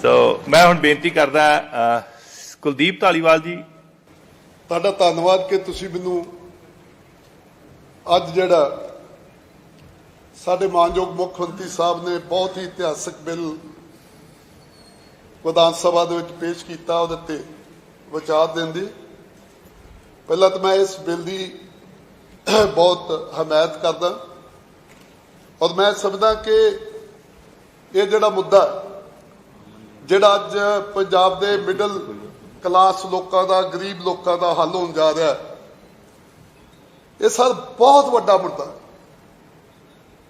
ਸੋ ਮੈਂ ਹੁਣ ਬੇਨਤੀ ਕਰਦਾ ਕੁਲਦੀਪ ਧਾਲੀਵਾਲ ਜੀ। ਤੁਹਾਡਾ ਧੰਨਵਾਦ ਕਿ ਤੁਸੀਂ ਮੈਨੂੰ ਅੱਜ ਜਿਹੜਾ ਸਾਡੇ ਮਾਨਯੋਗ ਮੁੱਖ ਮੰਤਰੀ ਸਾਹਿਬ ਨੇ ਬਹੁਤ ਹੀ ਇਤਿਹਾਸਕ ਬਿੱਲ ਵਿਧਾਨ ਸਭਾ ਦੇ ਵਿੱਚ ਪੇਸ਼ ਕੀਤਾ, ਉਹਦੇ ਤੇ ਵਿਚਾਰ ਦੇਣ ਦੀ। ਪਹਿਲਾਂ ਤਾਂ ਮੈਂ ਇਸ ਬਿੱਲ ਦੀ ਬਹੁਤ ਹਮਾਇਤ ਕਰਦਾ ਔਰ ਮੈਂ ਸਮਝਦਾ ਕਿ ਇਹ ਜਿਹੜਾ ਮੁੱਦਾ ਜਿਹੜਾ ਅੱਜ ਪੰਜਾਬ ਦੇ ਮਿਡਲ ਕਲਾਸ ਲੋਕਾਂ ਦਾ, ਗਰੀਬ ਲੋਕਾਂ ਦਾ ਹੱਲ ਹੋਣ ਜਾ ਰਿਹਾ ਇਹ ਸਰ ਬਹੁਤ ਵੱਡਾ ਮੁੱਦਾ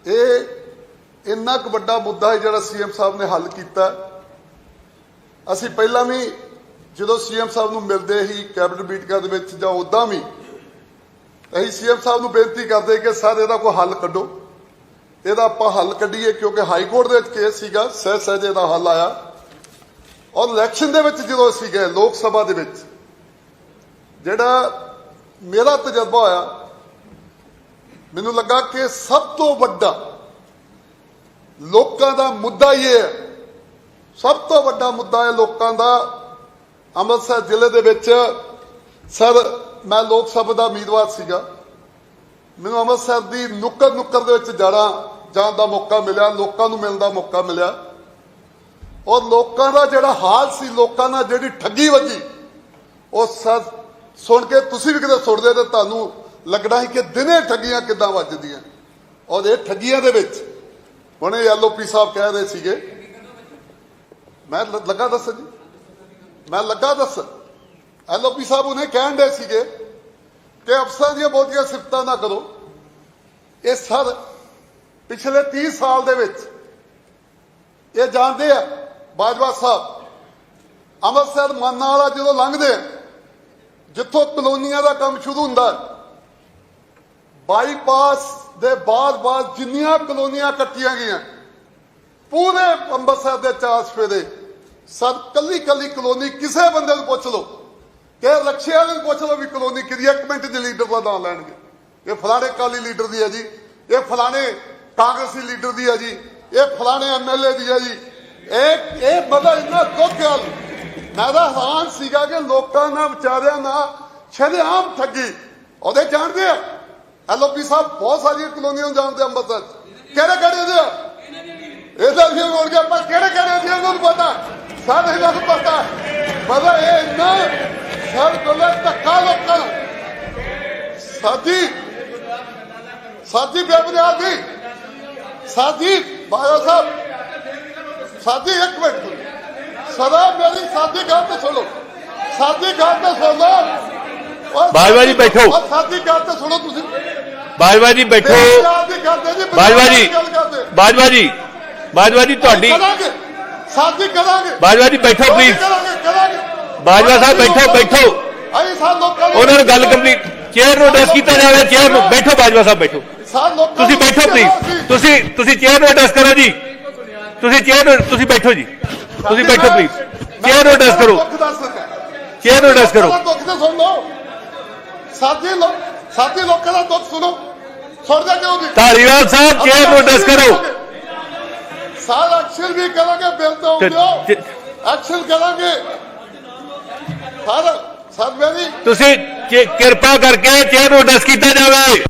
ਇਹ ਇੰਨਾ ਕੁ ਵੱਡਾ ਮੁੱਦਾ ਹੈ ਜਿਹੜਾ ਸੀਐਮ ਸਾਹਿਬ ਨੇ ਹੱਲ ਕੀਤਾ ਅਸੀਂ ਪਹਿਲਾਂ ਵੀ ਜਦੋਂ ਸੀਐਮ ਸਾਹਿਬ ਨੂੰ ਮਿਲਦੇ ਹੀ ਕੈਬਨਿਟ ਮੀਟਿੰਗਾਂ ਦੇ ਵਿੱਚ ਜਾਂ ਉਦਾਂ ਵੀ ਅਸੀਂ ਸੀਐਮ ਸਾਹਿਬ ਨੂੰ ਬੇਨਤੀ ਕਰਦੇ ਕਿ ਸਰ ਇਹਦਾ ਕੋਈ ਹੱਲ ਕੱਢੋ। ਇਹਦਾ ਆਪਾਂ ਹੱਲ ਕੱਢੀਏ ਕਿਉਂਕਿ ਹਾਈ ਕੋਰਟ ਦੇ ਵਿੱਚ ਕੇਸ ਸੀਗਾ ਸਹਿ ਸਹਿਜੇ ਦਾ ਹੱਲ ਆਇਆ। ਔਰ ਇਲੈਕਸ਼ਨ ਦੇ ਵਿੱਚ ਜਦੋਂ ਅਸੀਂ ਗਏ, ਲੋਕ ਸਭਾ ਦੇ ਵਿੱਚ, ਜਿਹੜਾ ਮੇਰਾ ਤਜਰਬਾ ਹੋਇਆ, ਮੈਨੂੰ ਲੱਗਾ ਕਿ ਸਭ ਤੋਂ ਵੱਡਾ ਲੋਕਾਂ ਦਾ ਮੁੱਦਾ ਇਹ ਹੈ। ਸਭ ਤੋਂ ਵੱਡਾ ਮੁੱਦਾ ਹੈ ਲੋਕਾਂ ਦਾ ਅੰਮ੍ਰਿਤਸਰ ਜ਼ਿਲ੍ਹੇ ਦੇ ਵਿੱਚ, ਸਰ, ਮੈਂ ਲੋਕ ਸਭਾ ਦਾ ਉਮੀਦਵਾਰ ਸੀਗਾ। ਮੈਨੂੰ ਅੰਮ੍ਰਿਤਸਰ ਦੀ ਨੁੱਕਰ ਨੁੱਕਰ ਦੇ ਵਿੱਚ ਜਾਣਾ, ਜਾਣ ਦਾ ਮੌਕਾ ਮਿਲਿਆ, ਲੋਕਾਂ ਨੂੰ ਮਿਲਣ ਦਾ ਮੌਕਾ ਮਿਲਿਆ। ਔਰ ਲੋਕਾਂ ਦਾ ਜਿਹੜਾ ਹਾਲ ਸੀ, ਲੋਕਾਂ ਨਾਲ ਜਿਹੜੀ ਠੱਗੀ ਵੱਜੀ, ਉਹ ਸਰ ਸੁਣ ਕੇ ਤੁਸੀਂ ਵੀ ਕਿਤੇ ਸੁਣਦੇ ਤੇ ਤੁਹਾਨੂੰ ਲੱਗਣਾ ਸੀ ਕਿ ਦਿਨੇ ਠੱਗੀਆਂ ਕਿੱਦਾਂ ਵੱਜਦੀਆਂ। ਔਰ ਇਹ ਠੱਗੀਆਂ ਦੇ ਵਿੱਚ, ਹੁਣੇ ਐਲਓਪੀ ਸਾਹਿਬ ਕਹਿ ਰਹੇ ਸੀਗੇ। ਮੈਂ ਲੱਗਾ ਦੱਸ ਜੀ। ਮੈਂ ਲੱਗਾ ਦੱਸ। ਐਲਓਪੀ ਸਾਹਿਬ ਉਹਨੇ ਕਹਿਣ ਦੇ ਸੀਗੇ ਕਿ ਅਫਸਰਾਂ ਦੀਆਂ ਬਹੁਤੀਆਂ ਸਿਫਤਾਂ ਨਾ ਕਰੋ। ਇਹ ਸਰ ਪਿਛਲੇ 30 ਸਾਲ ਦੇ ਵਿੱਚ, ਇਹ ਜਾਣਦੇ ਆ ਬਾਜਵਾ ਸਾਹਿਬ ਅੰਮ੍ਰਿਤਸਰ ਮਾਨਾ ਵਾਲਾ ਜਦੋਂ ਲੰਘਦੇ ਆ, ਜਿੱਥੋਂ ਕਲੋਨੀਆਂ ਦਾ ਕੰਮ ਸ਼ੁਰੂ ਹੁੰਦਾ ਬਾਈਪਾਸ ਦੇ ਬਾਅਦ-ਬਾਅਦ ਜਿੰਨੀਆਂ ਕਲੋਨੀਆਂ ਕੱਟੀਆਂ ਗਈਆਂ ਪੂਰੇ ਅੰਮ੍ਰਿਤਸਰ ਦੇ ਚਾਰ ਦੇ ਸਭ ਕੱਲੀ ਕੱਲੀ ਕਲੋਨੀ ਕਿਸੇ ਬੰਦੇ ਨੂੰ ਪੁੱਛ ਲਓ ਕਿ ਰਕਸ਼ਿਆ ਨੂੰ ਪੁੱਛ ਲਓ ਵੀ ਕਲੋਨੀ ਕਿਹਦੀ ਇੱਕ ਮਿੰਟ ਦੇ ਲੀਡਰ ਦਾ ਨਾਮ ਲੈਣਗੇ। ਇਹ ਫਲਾਣੇ ਕਾਲੀ ਲੀਡਰ ਦੀ ਹੈ ਜੀ ਇਹ ਫਲਾਣੇ ਕਾਂਗਰਸੀ ਲੀਡਰ ਦੀ ਹੈ ਜੀ ਇਹ ਫਲਾਣੇ ਐਮਐਲਏ ਦੀ ਹੈ ਜੀ ਇਹ ਇਹ ਮਤਲਬ ਇੰਨਾ ਦੁੱਖ ਗੱਲ ਮੈਂ ਤਾਂ ਹੈਰਾਨ ਸੀਗਾ ਕਿ ਲੋਕਾਂ ਨਾਲ ਵਿਚਾਰਿਆਂ ਨਾਲ ਸ਼ਰੇਆਮ ਠੱਗੀ ਉਹਦੇ ਜਾਣਦੇ ਆ ਐਲਓਪੀ ਸਾਹਿਬ ਬਹੁਤ ਸਾਰੀਆਂ ਕਲੋਨੀਆਂ ਨੂੰ ਜਾਣਦੇ ਆ ਅੰਮ੍ਰਿਤਸਰ 'ਚ। ਕਿਹੜੇ ਕਿਹੜੇ ਦੇ ਆ ਇਹਦਾ ਵੀ ਹੋਣ ਗਿਆ ਪਰ ਕਿਹੜੇ ਕਿਹੜੇ ਸੀ ਉਹਨਾਂ ਨੂੰ ਪਤਾ ਸਾਰੇ ਇਹਨਾਂ ਨੂੰ ਪਤਾ ਮਤਲਬ ਇਹ ਇੰਨਾ ਸਰ ਕੋਲੇ ਧੱਕਾ ਲੋਕਾਂ ਨੂੰ। ਸਾਥੀ ਸਾਥੀ ਬੇਬੁਨਿਆਦ ਦੀ ਸਾਥੀ ਬਾਇਆ ਸਾਹਿਬ ਸਾਥੀ ਇੱਕ ਮਿੰਟ ਸੁਣੋ। ਸਦਾ ਮੇਰੀ ਸਾਥੀ ਗੱਲ ਤੇ ਸੁਣੋ ਸਾਥੀ ਗੱਲ ਤੇ ਸੁਣੋ ਉਹ ਬਾਜਵਾ ਜੀ ਬੈਠੋ। ਉਹ ਸਾਥੀ ਗੱਲ ਤੇ ਸੁਣੋ ਤੁਸੀਂ ਬਾਜਵਾ ਜੀ ਬੈਠੋ ਬੇਬੁਨਿਆਦ ਦੀ ਗੱਲ ਤੇ ਜੀ ਬਾਜਵਾ ਜੀ ਗੱਲ ਕਰਦੇ ਬਾਜਵਾ ਜੀ ਬਾਜਵਾ ਜੀ ਤੁਹਾਡੀ ਕਰਾਂਗੇ ਸਾਥੀ ਕਰਾਂਗੇ ਬਾਜਵਾ ਜੀ ਬੈਠੋ ਪਲੀਜ਼ ਕਰਾਂਗੇ ਕਰਾਂਗੇ ਬਾਜਵਾ ਸਾਹਿਬ ਬੈਠੋ ਬੈਠੋ ਅਸੀਂ ਸਾਲ ਲੋਕਾਂ ਨੂੰ ਉਹਨਾਂ ਨੂੰ ਗੱਲ ਕੰਪਲੀਟ ਚੇਅਰ ਨੂੰ ਐਡਰੈਸ ਕੀਤਾ ਜਾਵੇ ਚੇਅਰ ਨੂੰ ਬੈਠੋ ਬਾਜਵਾ ਸਾਹਿਬ ਬੈਠੋ ਸਾਲ ਲੋਕਾਂ ਤੁਸੀਂ ਨੂੰ ਬੈਠੋ ਪਲੀਜ਼ ਤੁਸੀਂ ਤੁਸੀਂ ਚੇਅਰ ਨੂੰ ਐਡਰੈਸ ਕਰੋ ਜੀ ਤੁਸੀਂ ਚੇਅਰ ਨੂੰ ਤੁਸੀਂ ਬੈਠੋ ਜੀ। ਤੁਸੀਂ ਬੈਠੋ ਪਲੀਜ਼ ਚੇਅਰ ਨੂੰ ਐਡਰੈਸ ਕਰੋ। ਦੁੱਖ ਦੱਸ ਦਿੱਤਾ ਚੇਅਰ ਨੂੰ ਐਡਰੈਸ ਕਰੋ। ਲੋਕਾਂ ਦਾ ਦੁੱਖ ਤਾਂ ਸੁਣ ਲਓ। ਸਾਥੀ ਲੋਕ ਸਾਥੀ ਲੋਕਾਂ ਦਾ ਦੁੱਖ ਸੁਣੋ। ਸੁਣਦੇ ਕਿਉਂ ਨਹੀਂ ਧਾਲੀਵਾਲ ਸਾਹਿਬ ਚੇਅਰ ਨੂੰ ਐਡਰੈਸ ਕਰੋ। ਸਾਲ ਐਕਸ਼ਨ ਵੀ ਕਰਾਂਗੇ ਬਿੱਲ ਤੋਂ ਤੇ- ਦਿਓ ਤੇ- ਐਕਸ਼ਨ ਕਰਾਂਗੇ ਸਰ ਸਰ ਮੇਰੀ ਤੁਸੀਂ ਚੇ- ਕਿਰਪਾ ਕਰਕੇ ਚੇਅਰ ਨੂੰ ਐਡਰੈਸ ਕੀਤਾ ਜਾਵੇ।